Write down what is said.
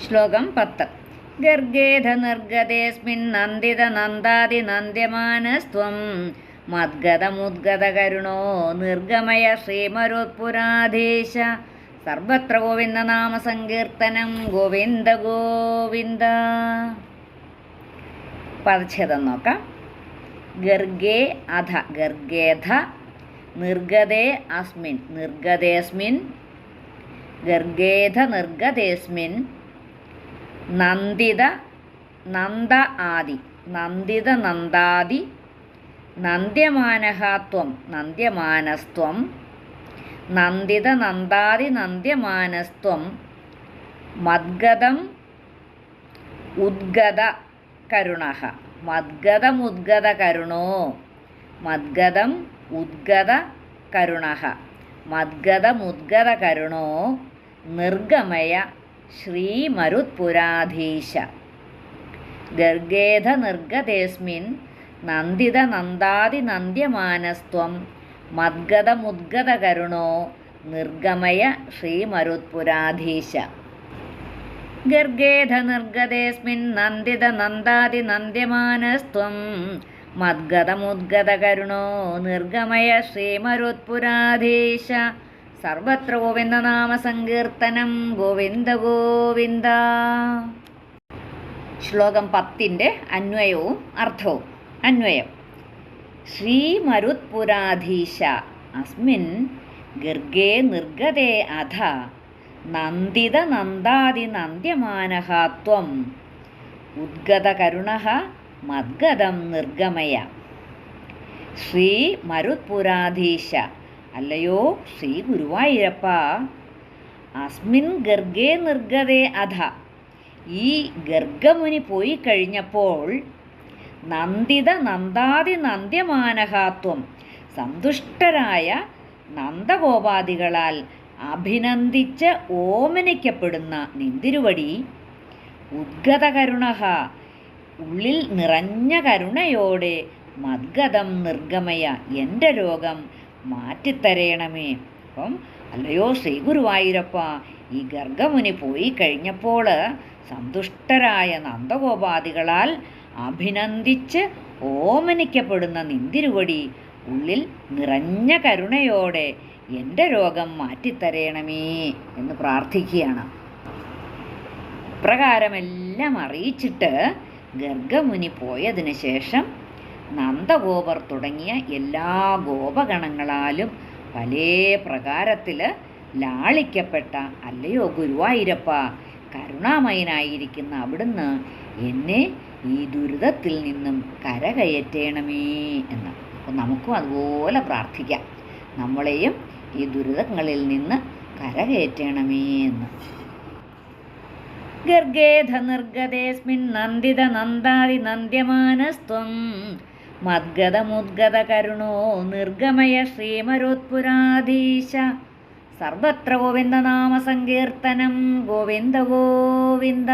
ശ്ലോകം പത്ത്. ഗർഗേധ നിർഗതേസ്മിൻ നന്ദിത നന്ദാതി നന്ദ്യമാനസ്ത്വം. മദ്ഗതമുദ്ഗത കരുണോ നിർഗമയ ശ്രീമരുത്പുരാധീശ. സർവത്ര ഗോവിന്ദ നാമ സങ്കീർത്തനം ഗോവിന്ദ ഗോവിന്ദ. പദച്ഛേദം നോക്കാം. ഗർഗേ അധ ഗർഗേധ നിർഗതേ അസ്മിൻ നിർഗതേസ്മിൻ ഗർഗേധ നിർഗതേസ്മിൻ നന്ദിത നന്ദ ആദി. നന്ദിത നന്ദാദി. നന്ദ്യമാനഹാത്വം നന്ദ്യമാനസ്ത്വം. നന്ദിത നന്ദാദി നന്ദ്യമാനസ്ത്വം. മദ്ഗതം ഉദ്ഗത കരുണ. മദ്ഗതമുദ്ഗത കരുണോ? മദ്ഗതം ഉദ്ഗത കരുണ. മദ്ഗതമുദ്ഗത കരുണോ? നിർഗമയ ശ്രീമരുത്പുരാധീശ. ഗർഗേധ നിർഗതേസ്മിൻ നന്ദിത നന്ദാതി നന്ദ്യമാനസ്ത്വം മദ്ഗതമുദ്ഗതകരുണോ നിർഗമയ ശ്രീമരുത്പുരാധീശ. ഗർഗേധ നിർഗതേസ്മിൻ നന്ദിത നന്ദാതി നന്ദ്യമാനസ്ത്വം മദ്ഗതമുദ്ഗതകരുണോ നിർഗമയ ശ്രീമരുത്പുരാധീശ. സർവത്ര ഗോവിന്ദ നാമ സങ്കീർത്തനം ഗോവിന്ദ ഗോവിന്ദ. ശ്ലോകം പത്തിന്റെ അന്വയവും അർത്ഥവും. അന്വയം. ശ്രീമരുത്പുരാധീശ അസ്മിൻ ഗർഗേ നിർഗതേ അധ നന്ദിത നന്ദാതി നന്ദ്യമാനഃ ത്വം ഉദ്ഗതകരുണഃ മദ്ഗതം നിർഗമയ. ശ്രീ മരുത്പുരാധീശ അല്ലയോ? ശ്രീ ഗുരുവായൂരപ്പ. അസ്മിൻ ഗർഗേ നിർഗതേ അധ. ഈ ഗർഗമുനി പോയി കഴിഞ്ഞപ്പോൾ നന്ദിത നന്ദാതി നന്ദ്യമാനഹാത്വം സന്തുഷ്ടരായ നന്ദഗോപാദികളാൽ അഭിനന്ദിച്ച് ഓമനിക്കപ്പെടുന്ന നിന്തിരുവടി. ഉദ്ഗതകരുണ ഉള്ളിൽ നിറഞ്ഞ കരുണയോടെ മദ്ഗതം നിർഗമയ എന്റെ രോഗം മാറ്റിത്തരയണമേ. അപ്പം അല്ലയോ ശ്രീ ഗുരുവായൂരപ്പ ഈ ഗർഗമുനി പോയി കഴിഞ്ഞപ്പോൾ സന്തുഷ്ടരായ നന്ദഗോപാധികളാൽ അഭിനന്ദിച്ച് ഓമനിക്കപ്പെടുന്ന നിന്തിരുവടി ഉള്ളിൽ നിറഞ്ഞ കരുണയോടെ എന്റെ രോഗം മാറ്റിത്തരയണമേ എന്ന് പ്രാർത്ഥിക്കുകയാണ്. പ്രകാരമെല്ലാം അറിയിച്ചിട്ട് ഗർഗമുനി പോയതിന് ശേഷം നന്ദഗോപർ തുടങ്ങിയ എല്ലാ ഗോപഗണങ്ങളാലും പല പ്രകാരത്തിൽ ലാളിക്കപ്പെട്ട അല്ലയോ ഗുരുവായൂരപ്പ കരുണാമയനായിരിക്കുന്ന അവിടുന്ന് എന്നെ ഈ ദുരിതത്തിൽ നിന്നും കരകയറ്റേണമേ എന്ന്. അപ്പം നമുക്കും അതുപോലെ പ്രാർത്ഥിക്കാം. നമ്മളെയും ഈ ദുരിതങ്ങളിൽ നിന്ന് കരകയറ്റണമേ എന്ന്. ഗർഗേധ നിർഗതേസ്മിൻ നന്ദിത നന്ദാതി നന്ദ്യമാനസ്ത്വം മദ്ഗതമുദ്ഗത കരുണോ നിർഗമയ ശ്രീമരോത്പുരാധീശ. സർവത്ര ഗോവിന്ദനാമസങ്കീർത്തനം നാമ സങ്കീർത്തനം ഗോവിന്ദ ഗോവിന്ദ.